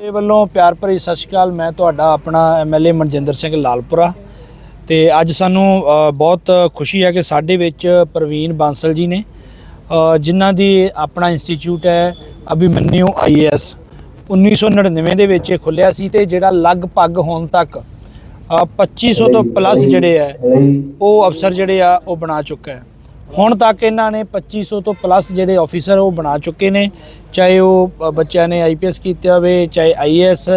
ਮੇਰੇ ਵੱਲੋਂ ਪਿਆਰ ਭਰੀ ਸਤਿ ਸ਼੍ਰੀ ਅਕਾਲ। ਮੈਂ ਤੁਹਾਡਾ ਆਪਣਾ ਐਮਐਲਏ ਮਨਜਿੰਦਰ ਸਿੰਘ ਲਾਲਪੁਰਾ। ਤੇ ਅੱਜ ਸਾਨੂੰ ਬਹੁਤ ਖੁਸ਼ੀ ਹੈ ਕਿ ਸਾਡੇ ਵਿੱਚ ਪ੍ਰਵੀਨ ਬਾਂਸਲ ਜੀ ਨੇ ਜਿਨ੍ਹਾਂ ਦੀ ਆਪਣਾ ਇੰਸਟੀਚਿਊਟ ਹੈ ਅਭਿਮਨਿਊ ਆਈਏਐਸ 1999 ਦੇ ਵਿੱਚ ਇਹ ਖੁੱਲਿਆ ਸੀ ਤੇ ਜਿਹੜਾ ਲਗਭਗ ਹੁਣ ਤੱਕ ਅ, 2500 ਤੋਂ ਪਲੱਸ ਜਿਹੜੇ ਹੈ ਉਹ ਅਫਸਰ ਜਿਹੜੇ ਆ ਉਹ ਬਣਾ ਚੁੱਕਾ ਹੈ। ਹੁਣ ਤੱਕ ਇਹਨਾਂ ਨੇ 2500 ਤੋਂ ਪਲੱਸ ਜਿਹੜੇ ਆਫੀਸਰ ਉਹ ਬਣਾ ਚੁੱਕੇ ਨੇ, ਚਾਹੇ ਉਹ ਬੱਚਿਆਂ ਨੇ ਆਈਪੀਐਸ ਕੀਤਾ ਹੋਵੇ, ਚਾਹੇ ਆਈਏਐਸ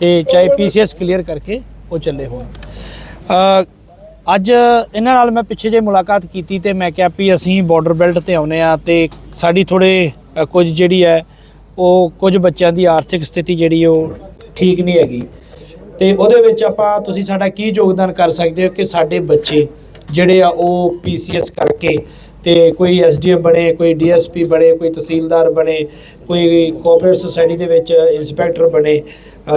ਤੇ ਚਾਹੇ ਪੀਸੀਐਸ ਕਲੀਅਰ ਕਰਕੇ ਉਹ ਚੱਲੇ ਹੋਣ। ਅੱਜ ਇਹਨਾਂ ਨਾਲ ਮੈਂ ਪਿੱਛੇ ਜੇ ਮੁਲਾਕਾਤ ਕੀਤੀ ਤੇ ਮੈਂ ਕਿਹਾ ਵੀ ਅਸੀਂ ਬਾਰਡਰ ਬੈਲਟ ਤੇ ਆਉਨੇ ਆ ਤੇ ਸਾਡੀ ਥੋੜੇ ਕੁਝ ਜਿਹੜੀ ਹੈ, ਉਹ ਕੁਝ ਬੱਚਿਆਂ ਦੀ ਆਰਥਿਕ ਸਥਿਤੀ ਜਿਹੜੀ ਉਹ ਠੀਕ ਨਹੀਂ ਹੈਗੀ। ਤੇ ਉਹਦੇ ਵਿੱਚ ਆਪਾਂ ਤੁਸੀਂ ਸਾਡਾ ਕੀ ਯੋਗਦਾਨ ਕਰ ਸਕਦੇ ਹੋ ਕਿ ਸਾਡੇ ਬੱਚੇ ਜਿਹੜੇ ਆ ਉਹ ਪੀਸੀਐਸ ਕਰਕੇ ਤੇ ਕੋਈ ਐਸਡੀਐਮ ਬਣੇ, ਕੋਈ ਡੀਐਸਪੀ ਬਣੇ, ਕੋਈ ਤਹਿਸੀਲਦਾਰ ਬਣੇ, ਕੋਈ ਕੋਆਪਰੇਟਿਵ ਸੁਸਾਇਟੀ ਦੇ ਵਿੱਚ ਇੰਸਪੈਕਟਰ ਬਣੇ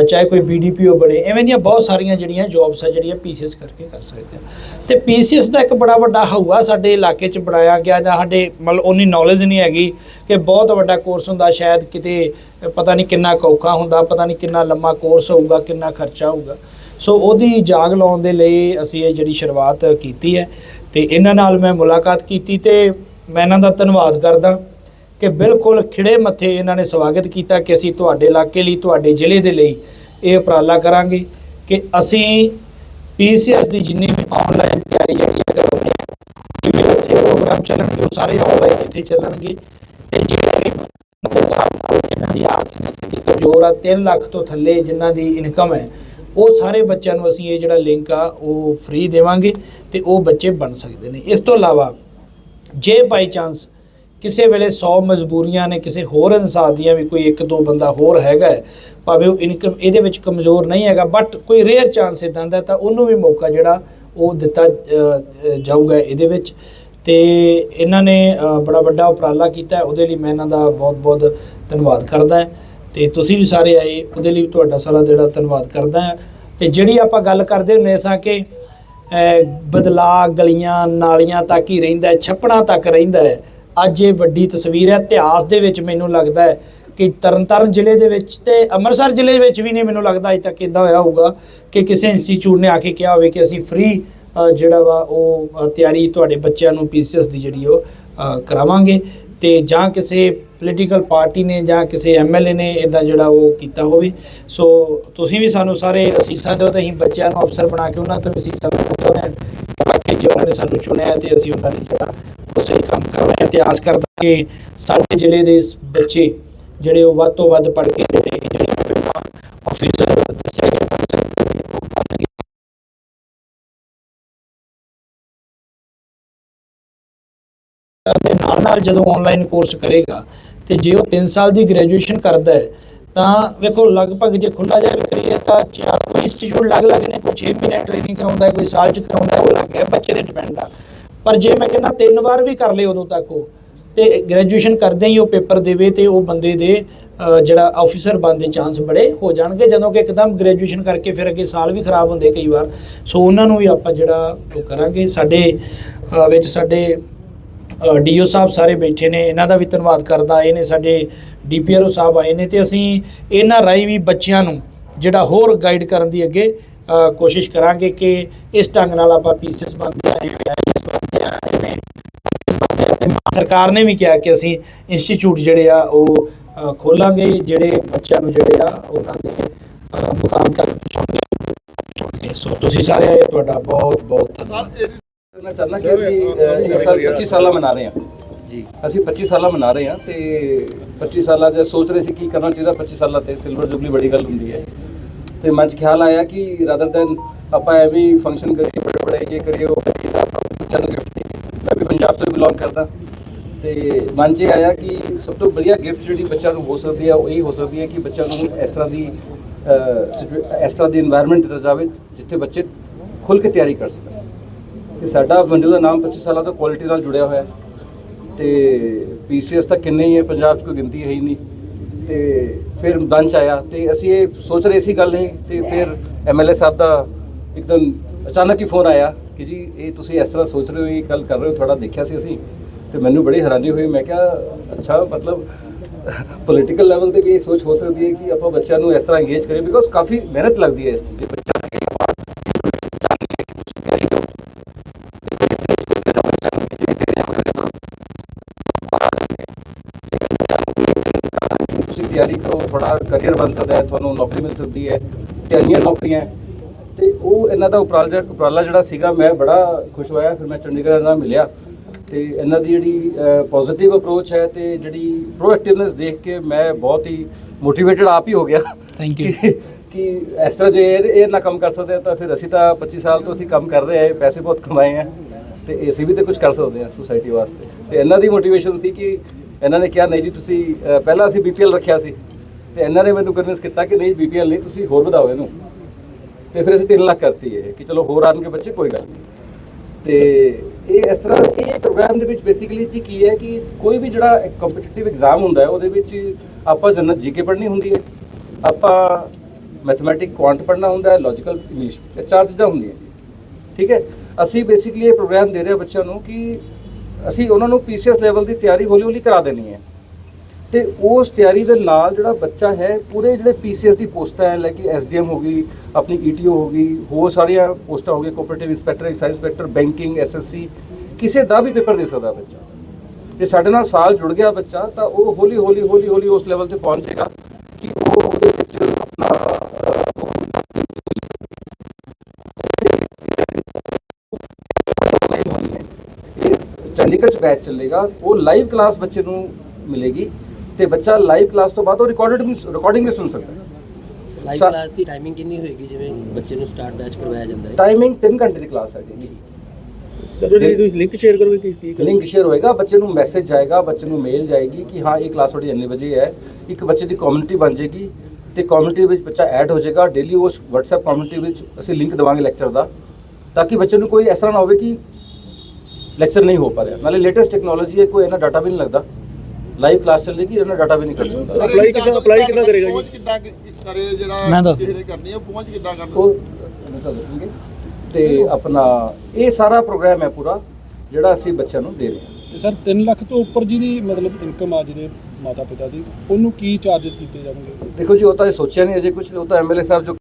ਚਾਹੇ ਕੋਈ ਬੀਡੀਪੀਓ ਬਣੇ, ਐਵੇਂ ਦੀਆਂ ਬਹੁਤ ਸਾਰੀਆਂ ਜਿਹੜੀਆਂ ਜੌਬਸ ਆ ਜਿਹੜੀਆਂ ਪੀਸੀਐਸ ਕਰਕੇ ਕਰ ਸਕਦੇ ਆ। ਤੇ ਪੀਸੀਐਸ ਦਾ ਇੱਕ ਬੜਾ ਵੱਡਾ ਹਊਆ ਸਾਡੇ ਇਲਾਕੇ 'ਚ ਬਣਾਇਆ ਗਿਆ ਜਾਂ ਸਾਡੇ ਮਤਲਬ ਉਨੀ ਨੌਲੇਜ ਨਹੀਂ ਹੈਗੀ ਕਿ ਬਹੁਤ ਵੱਡਾ ਕੋਰਸ ਹੁੰਦਾ, ਸ਼ਾਇਦ ਕਿਤੇ ਪਤਾ ਨਹੀਂ ਕਿੰਨਾ ਕੁ ਔਖਾ ਹੁੰਦਾ, ਪਤਾ ਨਹੀਂ ਕਿੰਨਾ ਲੰਮਾ ਕੋਰਸ ਹੋਊਗਾ, ਕਿੰਨਾ ਖਰਚਾ ਹੋਊਗਾ। ਸੋ ਉਹਦੀ ਜਾਗ ਲਾਉਣ ਦੇ ਲਈ ਅਸੀਂ ਇਹ ਜਿਹੜੀ ਸ਼ੁਰੂਆਤ ਕੀਤੀ ਹੈ ਤੇ ਇਹਨਾਂ ਨਾਲ ਮੈਂ ਮੁਲਾਕਾਤ ਕੀਤੀ ਤੇ ਮੈਂ ਇਹਨਾਂ ਦਾ ਧੰਨਵਾਦ ਕਰਦਾ ਕਿ ਬਿਲਕੁਲ ਖਿੜੇ ਮੱਥੇ ਇਹਨਾਂ ਨੇ ਸਵਾਗਤ ਕੀਤਾ ਕਿ ਅਸੀਂ ਤੁਹਾਡੇ ਇਲਾਕੇ ਲਈ, ਤੁਹਾਡੇ ਜ਼ਿਲ੍ਹੇ ਦੇ ਲਈ ਇਹ ਉਪਰਾਲਾ ਕਰਾਂਗੇ ਕਿ ਅਸੀਂ ਪੀਸੀਐਸ ਦੀ ਜਿੰਨੀ ਵੀ ਆਨਲਾਈਨ ਤਿਆਰੀ ਜਿਹੜੀ ਕਰਾਉਂਦੇ ਹਾਂ ਜਿਵੇਂ ਉੱਥੇ ਪ੍ਰੋਗਰਾਮ ਚੱਲਣਗੇ, ਉਹ ਸਾਰੇ ਆਨਲਾਈਨ ਇੱਥੇ ਚੱਲਣਗੇ ਤੇ ਜਿਹੜੇ ਜਿਨ੍ਹਾਂ ਦੀ ਆਰਥਿਕ ਸਥਿਤੀ ਕਮਜ਼ੋਰ ਆ 3 ਲੱਖ ਤੋਂ ਥੱਲੇ ਜਿਨ੍ਹਾਂ ਦੀ ਇਨਕਮ ਹੈ ਉਹ ਸਾਰੇ ਬੱਚਿਆਂ ਨੂੰ ਅਸੀਂ ਇਹ ਜਿਹੜਾ ਲਿੰਕ ਆ ਉਹ ਫ੍ਰੀ ਦੇਵਾਂਗੇ ਤੇ ਉਹ ਬੱਚੇ ਬਣ ਸਕਦੇ ਨੇ। ਇਸ ਤੋਂ ਇਲਾਵਾ ਜੇ ਬਾਈ ਚਾਂਸ ਕਿਸੇ ਵੇਲੇ 100 ਮਜਬੂਰੀਆਂ ਨੇ ਕਿਸੇ ਹੋਰ ਇਨਸਾਨ ਦੀਆਂ ਵੀ ਕੋਈ ਇੱਕ ਦੋ ਬੰਦਾ ਹੋਰ ਹੈਗਾ ਹੈ, ਭਾਵੇਂ ਉਹ ਇਨਕਮ ਇਹਦੇ ਵਿੱਚ ਕਮਜ਼ੋਰ ਨਹੀਂ ਹੈਗਾ ਬਟ ਕੋਈ ਰੇਅਰ ਚਾਂਸ ਇਦਾਂ ਦਾ ਤਾਂ ਉਹਨੂੰ ਵੀ ਮੌਕਾ ਜਿਹੜਾ ਉਹ ਦਿੱਤਾ ਜਾਊਗਾ ਇਹਦੇ ਵਿੱਚ। ਤੇ ਇਹਨਾਂ ਨੇ ਬੜਾ ਵੱਡਾ ਉਪਰਾਲਾ ਕੀਤਾ ਉਹਦੇ ਲਈ ਮੈਂ ਇਹਨਾਂ ਦਾ ਬਹੁਤ-ਬਹੁਤ ਧੰਨਵਾਦ ਕਰਦਾ ਹਾਂ। ਤੇ ਤੁਸੀਂ ਵੀ ਸਾਰੇ ਆਏ ਉਹਦੇ ਲਈ ਵੀ ਤੁਹਾਡਾ ਸਾਰਾ ਜਿਹੜਾ ਧੰਨਵਾਦ ਕਰਦਾ ਹਾਂ। ਤੇ ਜਿਹੜੀ ਆਪਾਂ ਗੱਲ ਕਰਦੇ ਹੁੰਦੇ ਸਾਂ ਕਿ, ਅਹ, ਬਦਲਾਅ ਗਲੀਆਂ, ਨਾਲੀਆਂ ਤੱਕ ਹੀ ਰਹਿੰਦਾ ਛੱਪੜਾਂ ਤੱਕ ਰਹਿੰਦਾ ਹੈ, ਅੱਜ ਇਹ ਵੱਡੀ ਤਸਵੀਰ ਹੈ, ਇਤਿਹਾਸ ਦੇ ਵਿੱਚ ਮੈਨੂੰ ਲੱਗਦਾ ਹੈ ਕਿ ਤਰਨਤਾਰਨ ਜ਼ਿਲ੍ਹੇ ਦੇ ਵਿੱਚ ਤੇ ਅੰਮ੍ਰਿਤਸਰ ਜ਼ਿਲ੍ਹੇ ਵਿੱਚ ਵੀ ਨਹੀਂ ਮੈਨੂੰ ਲੱਗਦਾ ਅਜੇ ਤੱਕ ਇਦਾਂ ਹੋਇਆ ਹੋਊਗਾ ਕਿ ਕਿਸੇ ਇੰਸਟੀਚਿਊਟ ਨੇ ਆ ਕੇ ਕਿਹਾ ਹੋਵੇ ਕਿ ਅਸੀਂ ਫ੍ਰੀ ਜਿਹੜਾ ਵਾ ਉਹ ਤਿਆਰੀ ਤੁਹਾਡੇ ਬੱਚਿਆਂ ਨੂੰ ਪੀਸੀਐਸ ਦੀ ਜਿਹੜੀ ਉਹ ਕਰਾਵਾਂਗੇ। ਤੇ ਜਾਂ ਕਿਸੇ ਪੋਲੀਟੀਕਲ ਪਾਰਟੀ ਨੇ ਜਾਂ ਕਿਸੇ ਐਮਐਲਏ ਨੇ ਇਦਾਂ ਜਿਹੜਾ ਉਹ ਕੀਤਾ ਹੋਵੇ। ਸੋ ਤੁਸੀਂ ਵੀ ਸਾਨੂੰ ਸਾਰੇ ਅਸੀਸਾਂ ਦਿਓ ਤੇ ਅਸੀਂ ਬੱਚਿਆਂ ਨੂੰ ਅਫਸਰ ਬਣਾ ਕੇ ਉਹਨਾਂ ਤੋਂ ਵੀ ਅਸੀਸਾਂ ਚਾਹੁੰਦੇ ਹਾਂ ਬਾਕੀ ਜੇ ਉਹਨਾਂ ਨੇ ਸਾਨੂੰ ਚੁਣਿਆ ਤੇ ਅਸੀਂ ਉਹਨਾਂ ਲਈ ਜਿਹੜਾ ਉਹ ਸਹੀ ਕੰਮ ਕਰ ਰਹੇ ਹਾਂ। ਤੇ ਆਸ ਕਰਦਾ ਕਿ ਸਾਡੇ ਜ਼ਿਲ੍ਹੇ ਦੇ ਬੱਚੇ ਜਿਹੜੇ ਉਹ ਵੱਧ ਤੋਂ ਵੱਧ ਪੜ੍ਹ ਕੇ ਜਿਹੜੇ ਜਿਹੜੇ ਆਫੀਸਰ ਦੱਸਿਆ ਦੇ ਨਾਲ ਨਾਲ ਜਦੋਂ ਆਨਲਾਈਨ ਕੋਰਸ ਕਰੇਗਾ ਤੇ ਜੇ ਉਹ 3 ਸਾਲ ਦੀ ਗ੍ਰੈਜੂਏਸ਼ਨ ਕਰਦਾ ਹੈ, ਤਾਂ ਵੇਖੋ ਲਗਭਗ ਜੇ ਖੁੱਲਾ ਜਾ ਵੀ ਕਰੀਏ ਤਾਂ ਚਾਰ ਕੋਈ ਇੰਸਟੀਚਿਊਟ ਲੱਗ ਲੱਗ ਨੇ, ਕੋਈ 6 ਮਹੀਨੇ ਟ੍ਰੇਨਿੰਗ ਕਰਾਉਂਦਾ ਕੋਈ ਸਾਲ ਚ ਕਰਾਉਂਦਾ ਉਹ ਲੱਗ ਗਿਆ ਬੱਚੇ 'ਤੇ ਡਿਪੈਂਡ ਆ। ਪਰ ਜੇ ਮੈਂ ਕਹਿੰਦਾ ਤਿੰਨ ਵਾਰ ਵੀ ਕਰ ਲਏ ਉਦੋਂ ਤੱਕ ਉਹ, ਤੇ ਗ੍ਰੈਜੂਏਸ਼ਨ ਕਰਦੇ ਹੀ ਉਹ ਪੇਪਰ ਦੇਵੇ ਤੇ ਉਹ ਬੰਦੇ ਦੇ ਜਿਹੜਾ ਆਫੀਸਰ ਬਣਦੇ ਚਾਂਸ ਬੜੇ ਹੋ ਜਾਣਗੇ। ਜਦੋਂ ਕਿ ਇੱਕਦਮ ਗ੍ਰੈਜੂਏਸ਼ਨ ਕਰਕੇ ਫਿਰ ਅੱਗੇ ਸਾਲ ਵੀ ਖਰਾਬ ਹੁੰਦੇ ਕਈ ਵਾਰ। ਸੋ ਉਹਨਾਂ ਨੂੰ ਵੀ ਆਪਾਂ ਜਿਹੜਾ ਉਹ ਕਰਾਂਗੇ, ਸਾਡੇ ਵਿੱਚ ਸਾਡੇ ਡੀਓ ਸਾਹਿਬ ਸਾਰੇ ਬੈਠੇ ਨੇ, ਇਹਨਾਂ ਦਾ ਵੀ ਧੰਨਵਾਦ ਕਰਦਾ ਆਏ ਨੇ ਸਾਡੇ ਡੀਪੀਆਰਓ ਸਾਹਿਬ ਆਏ ਨੇ ਤੇ ਅਸੀਂ ਇਹਨਾਂ ਰਾਹੀਂ ਵੀ ਬੱਚਿਆਂ ਨੂੰ ਜਿਹੜਾ ਹੋਰ ਗਾਈਡ ਕਰਨ ਦੀ ਅੱਗੇ ਕੋਸ਼ਿਸ਼ ਕਰਾਂਗੇ ਕਿ ਇਸ ਢੰਗ ਨਾਲ ਆਪਾਂ ਪੀਸੀਐਸ ਬਣਦੇ ਆ ਆਈਐਸ ਬਣਦੇ ਆ ਐਵੇਂ ਸਰਕਾਰ ਨੇ ਵੀ ਕਿਹਾ ਕਿ ਅਸੀਂ ਇੰਸਟੀਚਿਊਟ ਜਿਹੜੇ ਆ, ਉਹ ਖੋਲਾਂਗੇ, ਜਿਹੜੇ ਬੱਚਿਆਂ ਨੂੰ ਜਿਹੜੇ ਆ, ਉਹਨਾਂ ਦੇ ਮੁਕਾਮ ਤੱਕ ਪਹੁੰਚਾਉਣਗੇ ਸੋ ਤੁਸੀਂ ਸਾਰਿਆਂ ਤੁਹਾਡਾ ਬਹੁਤ ਬਹੁਤ ਧੰਨਵਾਦ ਮੈਂ ਚਾਹਨਾ ਅਸੀਂ 25 ਸਾਲਾਂ ਮਨਾ ਰਹੇ ਹਾਂ। ਜੀ। ਅਸੀਂ 25 ਸਾਲਾਂ ਮਨਾ ਰਹੇ ਹਾਂ ਤੇ 25 ਸਾਲਾਂ 'ਚ ਸੋਚ ਰਹੇ ਸੀ ਕੀ ਕਰਨਾ ਚਾਹੀਦਾ 25 ਸਾਲਾਂ ਤੇ ਸਿਲਵਰ ਜੁਬਲੀ ਬੜੀ ਗੱਲ ਹੁੰਦੀ ਹੈ। ਤੇ ਮਨ 'ਚ ਖਿਆਲ ਆਇਆ ਕਿ ਰਾਦਰ ਦੈਨ ਆਪਾਂ ਇਹ ਵੀ ਫੰਕਸ਼ਨ ਕਰੀਏ ਬੜੇ ਬੜੇ ਜੇ ਕਰੀਏ ਉਹ ਬੱਚਿਆਂ ਨੂੰ ਗਿਫਟ ਮੈਂ ਵੀ ਪੰਜਾਬ ਤੋਂ ਬਿਲੋਂਗ ਕਰਦਾ। ਤੇ ਮਨ 'ਚ ਇਹ ਆਇਆ ਕਿ ਸਭ ਤੋਂ ਵਧੀਆ ਗਿਫਟ ਜਿਹੜੀ ਬੱਚਿਆਂ ਨੂੰ ਹੋ ਸਕਦੀ ਹੈ ਉਹ ਇਹ ਹੋ ਸਕਦੀ ਹੈ ਕਿ ਬੱਚਿਆਂ ਨੂੰ ਇਸ ਤਰ੍ਹਾਂ ਦੀ ਸਿਚੁਏ- ਇਸ ਤਰ੍ਹਾਂ ਦੀ এনवायरमेंट ਦਿੱਤਾ ਜਾਵੇ ਜਿੱਥੇ ਬੱਚੇ ਖੁੱਲ ਕੇ ਤਿਆਰੀ ਕਰ ਸਕਣ। ਕਿ ਸਾਡਾ ਮੰਜੂ ਦਾ ਨਾਮ 25 ਸਾਲਾਂ ਤੋਂ ਕੁਆਲਿਟੀ ਨਾਲ ਜੁੜਿਆ ਹੋਇਆ ਹੈ। ਤੇ ਪੀਸੀਐਸ ਤਾਂ ਕਿੰਨੇ ਹੀ ਹੈ, ਪੰਜਾਬ 'ਚ ਕੋਈ ਗਿਣਤੀ ਹੈ ਹੀ ਨਹੀਂ। ਤੇ ਫਿਰ ਮਨ 'ਚ ਆਇਆ। ਤੇ ਅਸੀਂ ਇਹ ਸੋਚ ਰਹੇ ਸੀ ਗੱਲ ਨਹੀਂ ਤੇ ਫਿਰ ਐਮਐਲਏ ਸਾਹਿਬ ਦਾ ਇੱਕਦਮ ਅਚਾਨਕ ਹੀ ਫੋਨ ਆਇਆ ਕਿ ਜੀ, ਇਹ ਤੁਸੀਂ ਇਸ ਤਰ੍ਹਾਂ ਸੋਚ ਰਹੇ ਹੋ, ਇਹ ਗੱਲ ਕਰ ਰਹੇ ਹੋ ਥੋੜਾ ਦੇਖਿਆ ਸੀ ਅਸੀਂ। ਤੇ ਮੈਨੂੰ ਬੜੀ ਹੈਰਾਨੀ ਹੋਈ। ਮੈਂ ਕਿਹਾ, ਅੱਛਾ, ਮਤਲਬ ਪੋਲੀਟੀਕਲ ਲੈਵਲ ਤੇ ਵੀ ਇਹ ਸੋਚ ਹੋ ਸਕਦੀ ਹੈ ਕਿ ਆਪਾਂ ਬੱਚਿਆਂ ਨੂੰ ਇਸ ਤਰ੍ਹਾਂ ਇੰਗੇਜ ਕਰੀਏ ਬਿਕੋਜ਼ ਕਾਫੀ ਮਿਹਨਤ ਲੱਗਦੀ ਹੈ ਇਸ ਚੀਜ਼ ਤੇ। ਤਿਆਰੀ ਕਰੋ ਬੜਾ ਕਰੀਅਰ ਬਣ ਸਕਦਾ ਹੈ ਤੁਹਾਨੂੰ ਨੌਕਰੀ ਮਿਲ ਸਕਦੀ ਹੈ ਤੇ ਅੰਨੀਆਂ ਨੌਕਰੀਆਂ। ਤੇ ਉਹ ਇਹਨਾਂ ਦਾ ਉਪਰਾਲਾ ਜਿਹੜਾ ਉਪਰਾਲਾ ਜਿਹੜਾ ਸੀਗਾ ਮੈਂ ਬੜਾ ਖੁਸ਼ ਹੋਇਆ ਫਿਰ ਮੈਂ ਚੰਡੀਗੜ੍ਹ ਨਾਲ ਮਿਲਿਆ ਤੇ ਇਹਨਾਂ ਦੀ ਜਿਹੜੀ ਪੋਜ਼ਿਟਿਵ ਅਪਰੋਚ ਹੈ ਤੇ ਜਿਹੜੀ ਪ੍ਰੋਐਕਟਿਵਨੈਸ ਦੇਖ ਕੇ ਮੈਂ ਬਹੁਤ ਹੀ ਮੋਟੀਵੇਟਡ ਆਪ ਹੀ ਹੋ ਗਿਆ Thank you. ਕਿ- ਇਸ ਤਰ੍ਹਾਂ ਜੇ ਇਹ ਨਾ ਕੰਮ ਕਰ ਸਕਦੇ ਤਾਂ ਫਿਰ ਅਸੀਂ ਤਾਂ 25 ਸਾਲ ਤੋਂ ਅਸੀਂ ਕੰਮ ਕਰ ਰਹੇ ਹਾਂ ਪੈਸੇ ਬਹੁਤ ਕਮਾਏ ਆ ਤੇ ਅਸੀਂ ਵੀ ਤੇ ਕੁਝ ਕਰ ਸਕਦੇ ਹਾਂ ਸੁਸਾਇਟੀ ਵਾਸਤੇ ਤੇ ਇਹਨਾਂ ਦੀ ਮੋਟੀਵੇਸ਼ਨ ਸੀ ਕਿ ਇਹਨਾਂ ਨੇ ਕਿਹਾ ਨਹੀਂ ਜੀ ਤੁਸੀਂ ਅ, ਪਹਿਲਾਂ ਅਸੀਂ ਬੀਪੀਐਲ ਰੱਖਿਆ ਸੀ ਤੇ ਇਹਨਾਂ ਨੇ ਮੈਨੂੰ ਕਨਵਿੰਸ ਕੀਤਾ ਕਿ ਨਹੀਂ ਬੀਪੀਐਲ ਨਹੀਂ ਤੁਸੀਂ ਹੋਰ ਵਧਾਓ ਇਹਨੂੰ। ਤੇ ਫਿਰ ਅਸੀਂ 3 ਲੱਖ ਕਰਤੀ ਇਹ ਕਿ ਚਲੋ ਹੋਰ ਆਣਗੇ ਬੱਚੇ ਕੋਈ ਗੱਲ ਨਹੀਂ। ਤੇ ਇਹ ਇਸ ਤਰ੍ਹਾਂ ਇਹ ਪ੍ਰੋਗਰਾਮ ਦੇ ਵਿੱਚ ਬੇਸਿਕਲੀ ਜੀ ਕੀ ਹੈ ਕਿ ਕੋਈ ਵੀ ਜਿਹੜਾ ਕੰਪੀਟੀਟਿਵ ਐਗਜ਼ਾਮ ਹੁੰਦਾ ਹੈ ਉਹਦੇ ਵਿੱਚ ਆਪਾਂ ਜਨਰਲ ਜੀਕੇ ਪੜ੍ਹਨੀ ਹੁੰਦੀ ਹੈ ਆਪਾਂ ਮੈਥਮੈਟਿਕ ਕੁਆਂਟ ਪੜ੍ਹਨਾ ਹੁੰਦਾ ਹੈ ਲੌਜੀਕਲ ਇੰਗਲਿਸ਼ ਇਹ ਚਾਰ ਚੀਜ਼ਾਂ ਹੁੰਦੀਆਂ ਠੀਕ ਹੈ? ਅਸੀਂ ਬੇਸਿਕਲੀ ਇਹ ਪ੍ਰੋਗਰਾਮ ਦੇ ਰਹੇ ਹਾਂ ਬੱਚਿਆਂ ਨੂੰ ਕਿ ਅਸੀਂ ਉਹਨਾਂ ਨੂੰ ਪੀਸੀਐਸ ਲੈਵਲ ਦੀ ਤਿਆਰੀ ਹੌਲੀ ਹੌਲੀ ਕਰਾ ਦੇਣੀ ਹੈ। ਤੇ ਉਸ ਤਿਆਰੀ ਦੇ ਨਾਲ ਜਿਹੜਾ ਬੱਚਾ ਹੈ, ਪੂਰੇ ਜਿਹੜੇ ਪੀਸੀਐਸ ਦੀ ਪੋਸਟਾਂ ਹੈ ਲਾਈਕ ਐਸਡੀਐਮ ਹੋ ਗਈ, ਆਪਣੀ ਈਟੀਓ ਹੋ ਗਈ, ਹੋਰ ਸਾਰੀਆਂ ਪੋਸਟਾਂ ਹੋ ਗਈਆਂ cooperative inspector excise inspector banking SSC ਕਿਸੇ ਦਾ ਵੀ ਪੇਪਰ ਦੇ ਸਕਦਾ ਬੱਚਾ। ਜੇ ਸਾਡੇ ਨਾਲ ਸਾਲ ਜੁੜ ਗਿਆ ਬੱਚਾ, ਤਾਂ ਉਹ ਹੌਲੀ ਹੌਲੀ ਹੌਲੀ ਹੌਲੀ ਉਸ ਲੈਵਲ ਤੇ ਪਹੁੰਚ ਜਾਏਗਾ। ਚੰਡੀਗੜ੍ਹ ਚ ਬੈਚ ਚੱਲੇਗਾ ਉਹ ਲਾਈਵ ਕਲਾਸ ਬੱਚੇ ਨੂੰ ਮਿਲੇਗੀ ਤੇ ਬੱਚਾ ਲਾਈਵ ਕਲਾਸ ਤੋਂ ਬਾਅਦ ਉਹ ਰਿਕਾਰਡਡ ਵੀ ਰਿਕਾਰਡਿੰਗ ਵੀ ਸੁਣ ਸਕਦਾ ਹੈ। ਲਾਈਵ ਸਾ- ਕਲਾਸ ਦੀ ਟਾਈਮਿੰਗ ਕਿੰਨੀ ਹੋਏਗੀ? ਜਿਵੇਂ ਬੱਚੇ ਨੂੰ ਸਟਾਰਟ ਬੈਚ ਕਰਵਾਇਆ ਜਾਂਦਾ ਹੈ। ਟਾਈਮਿੰਗ 3 ਘੰਟੇ ਦੀ ਕਲਾਸ ਹੈ ਜੀ। ਸਰ ਜਿਹੜੀ ਤੁਸੀਂ ਲਿੰਕ ਸ਼ੇਅਰ ਕਰੋਗੇ ਕੀ ਕੀ ਲਿੰਕ ਸ਼ੇਅਰ ਹੋਏਗਾ ਬੱਚੇ ਨੂੰ ਮੈਸੇਜ ਜਾਏਗਾ ਬੱਚੇ ਨੂੰ ਮੇਲ ਜਾਏਗੀ ਕਿ ਹਾਂ ਇਹ ਕਲਾਸ ਤੁਹਾਡੀ ਇੰਨੇ ਵਜੇ ਹੈ। ਇੱਕ ਬੱਚੇ ਦੀ ਕਮਿਊਨਿਟੀ ਬਣ ਜਾਏਗੀ ਤੇ ਕਮਿਊਨਿਟੀ ਵਿੱਚ ਬੱਚਾ ਐਡ ਹੋ ਜਾਏਗਾ। ਡੇਲੀ ਉਸ WhatsApp ਕਮਿਊਨਿਟੀ ਵਿੱਚ ਅਸੀਂ ਲਿੰਕ ਦੇਵਾਂਗੇ ਲੈਕਚਰ ਦਾ ਤਾਂ ਕਿ ਬੱਚੇ ਨੂੰ ਕੋਈ ਇਸ ਤਰ੍ਹਾਂ ਨਾ ਹੋਵੇ ਕਿ ਲੈਕਚਰ ਨਹੀਂ ਹੋ ਪਾ ਰਿਹਾ। ਨਾਲੇ ਲੇਟੈਸਟ ਟੈਕਨੋਲੋਜੀ ਹੈ ਕੋਈ ਇਹਨਾਂ ਡਾਟਾ ਵੀ ਨਹੀਂ ਲੱਗਦਾ। ਲਾਈਵ ਕਲਾਸ ਚੱਲੇਗੀ ਇਹਨਾਂ ਡਾਟਾ ਵੀ ਨਹੀਂ ਕਰ ਸਕਦਾ। Apply ਕਿੱਦਾਂ- ਕਰੇਗਾ ਜੀ? ਪਹੁੰਚ ਕਿੱਦਾਂ ਕਿ- ਕਰੇ ਜਿਹੜਾ ਮੈਂ ਦੱਸ ਕਿਸੇ ਨੇ ਕਰਨੀ ਹੈ ਪਹੁੰਚ ਕਿੱਦਾਂ ਕਰਨਾ? ਉਹ ਇਹਨਾਂ ਸਾਨੂੰ ਦੱਸਣਗੇ। ਤੇ ਆਪਣਾ ਇਹ ਸਾਰਾ ਪ੍ਰੋਗਰਾਮ ਹੈ ਪੂਰਾ ਜਿਹੜਾ ਅਸੀਂ ਬੱਚਿਆਂ ਨੂੰ ਦੇ ਰਹੇ ਹਾਂ। ਸਰ 3 ਲੱਖ ਤੋਂ ਉੱਪਰ ਜਿਹਦੀ ਮਤਲਬ ਇਨਕਮ ਆ ਜਿਹਦੇ ਮਾਤਾ ਪਿਤਾ ਦੀ ਉਹਨੂੰ ਕੀ ਚਾਰजेस ਕੀਤੇ ਜਾਣਗੇ? ਦੇਖੋ ਜੀ ਉਹ ਤਾਂ ਇਹ ਸੋਚਿਆ ਨਹੀਂ ਅਜੇ ਕੁਝ ਉਹ ਤਾਂ ਐਮਐਲਏ ਸਾਹਿਬ ਜੋ